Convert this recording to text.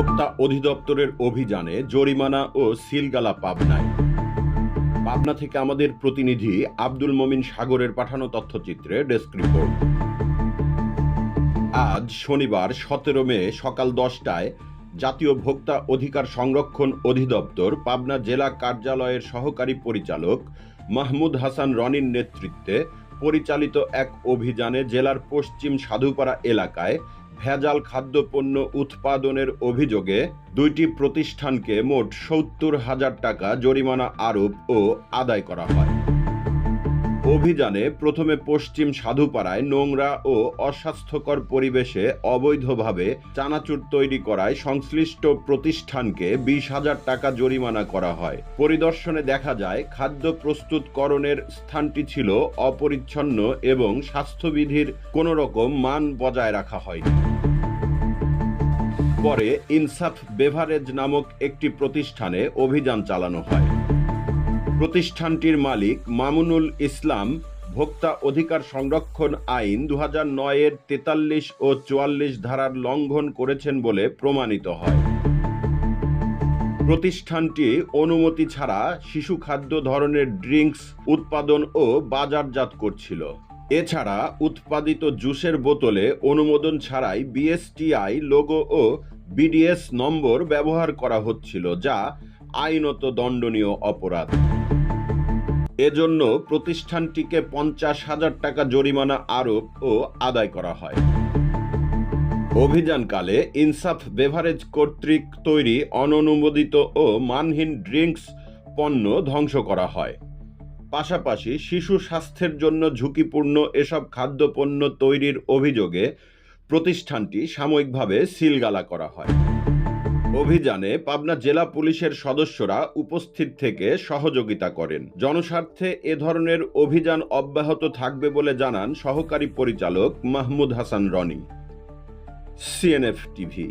ভোক্তা অধিদপ্তরের অভিযানে জরিমানা ও সিলগালা পাবনায়। পাবনা থেকে আমাদের প্রতিনিধি আব্দুল মমিন সাগরের পাঠানো তথ্যচিত্রে ডেস্ক রিপোর্ট। আজ শনিবার সতেরো মে সকাল দশটায় জাতীয় ভোক্তা অধিকার সংরক্ষণ অধিদপ্তর পাবনা জেলা কার্যালয়ের সহকারী পরিচালক মাহমুদ হাসান রনির নেতৃত্বে পরিচালিত এক অভিযানে জেলার পশ্চিম সাধুপাড়া এলাকায় ভেজাল খাদ্যপণ্য উৎপাদনের অভিযোগে দুইটি প্রতিষ্ঠানকে মোট সত্তর হাজার টাকা জরিমানা আরোপ ও আদায় করা হয়। অভিযানে প্রথমে পশ্চিম সাধুপাড়ায় নোংরা ও অস্বাস্থ্যকর পরিবেশে অবৈধভাবে চানাচুর তৈরি করায় সংশ্লিষ্ট প্রতিষ্ঠানকে বিশ হাজার টাকা জরিমানা করা হয়। পরিদর্শনে দেখা যায়, খাদ্য প্রস্তুতকরণের স্থানটি ছিল অপরিচ্ছন্ন এবং স্বাস্থ্যবিধির কোনো রকম মান বজায় রাখা হয়নি। পরে ইনসাফ বেভারেজ নামক একটি প্রতিষ্ঠানে অভিযান চালানো হয়। প্রতিষ্ঠানটির মালিক মামুনুল ইসলাম ভোক্তা অধিকার সংরক্ষণ আইন দু এর তেতাল্লিশ ও চুয়াল্লিশ ধারার লঙ্ঘন করেছেন বলে প্রমাণিত হয়। প্রতিষ্ঠানটি অনুমতি ছাড়া শিশু খাদ্য ধরনের ড্রিঙ্কস, উৎপাদন ও বাজারজাত করছিল। এছাড়া উৎপাদিত জুসের বোতলে অনুমোদন ছাড়াই বিএসটিআই, লোগো ও বিডিএস নম্বর ব্যবহার করা হচ্ছিল যা আইনত দণ্ডনীয় অপরাধ। এজন্য প্রতিষ্ঠানটিকে পঞ্চাশ হাজার টাকা জরিমানা আরোপ ও আদায় করা হয়। অভিযানকালে ইনসাফ বেভারেজ কর্তৃক তৈরি অননুমোদিত ও মানহীন ড্রিঙ্কস পণ্য ধ্বংস করা হয়। পাশাপাশি শিশু স্বাস্থ্যের জন্য ঝুঁকিপূর্ণ এসব খাদ্যপণ্য তৈরির অভিযোগে প্রতিষ্ঠানটি সাময়িকভাবে সিলগালা করা হয়। অভিযানে পাবনা জেলা পুলিশের সদস্যরা উপস্থিত থেকে সহযোগিতা করেন। জনস্বার্থে এ ধরনের অভিযান অব্যাহত থাকবে বলে জানান সহকারী পরিচালক মাহমুদ হাসান রনি। CNF TV